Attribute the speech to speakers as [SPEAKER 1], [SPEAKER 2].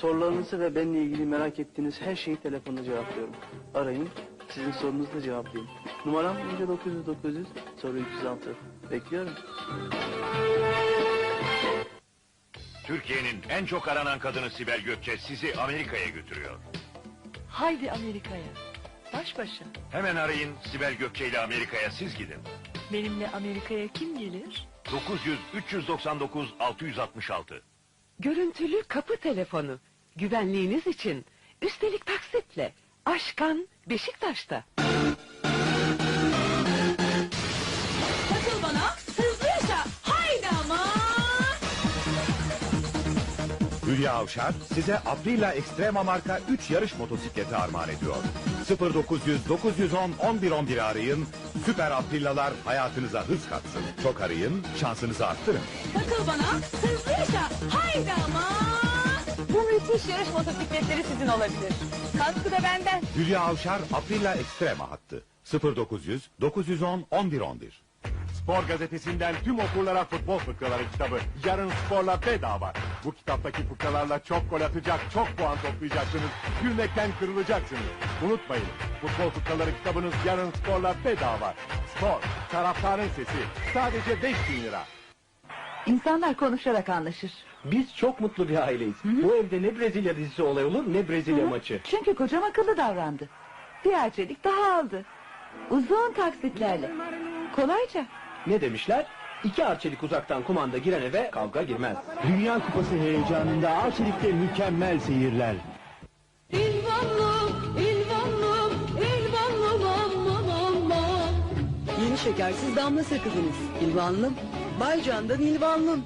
[SPEAKER 1] Sorularınızı ve benimle ilgili merak ettiğiniz her şeyi telefonda cevaplıyorum. Arayın, sizin sorunuzu da cevaplayayım. Numaram önce 900 900 sonra 306. Bekliyorum.
[SPEAKER 2] Türkiye'nin en çok aranan kadını Sibel Gökçe sizi Amerika'ya götürüyor.
[SPEAKER 3] Haydi Amerika'ya. Baş başa.
[SPEAKER 2] Hemen arayın Sibel Gökçe ile Amerika'ya siz gidin.
[SPEAKER 3] Benimle Amerika'ya kim gelir?
[SPEAKER 2] 900 399 666.
[SPEAKER 4] Görüntülü kapı telefonu. Güvenliğiniz için. Üstelik taksitle. Aşkan Beşiktaş'ta.
[SPEAKER 5] Hülya Avşar size Aprilia Extrema marka 3 yarış motosikleti armağan ediyor. 0900 910 1111 arayın. Süper Aprilia'lar hayatınıza hız katsın. Çok arayın, şansınızı arttırın.
[SPEAKER 6] Takıl bana hızlı yaşa haydi ama. Bu müthiş yarış motosikletleri sizin olabilir. Kaskı da benden.
[SPEAKER 5] Hülya Avşar Aprilia Extrema hattı. 0900 910 1111.
[SPEAKER 7] Spor gazetesinden tüm okurlara futbol fıkraları kitabı. Yarın sporla bedava. Bu kitaptaki fıkralarla çok gol atacak, çok puan toplayacaksınız. Gülmekten kırılacaksınız. Unutmayın, futbol fıkraları kitabınız yarın sporla bedava. Spor, taraftarın sesi. Sadece 5000 lira.
[SPEAKER 8] İnsanlar konuşarak anlaşır.
[SPEAKER 1] Biz çok mutlu bir aileyiz. Bu evde ne Brezilya dizisi olay olur ne Brezilya maçı.
[SPEAKER 8] Çünkü kocam akıllı davrandı. Bir daha aldı. Uzun taksitlerle. Kolayca.
[SPEAKER 1] Ne demişler? İki arçelik uzaktan kumanda giren eve kavga girmez. Dünya Kupası heyecanında arçelikte mükemmel seyirler.
[SPEAKER 6] İlvanlım, ilvanlım, ilvanlım aman aman.
[SPEAKER 9] Yeni şekersiz damla sakızınız. İlvanlım. Baycan'dan İlvanlım.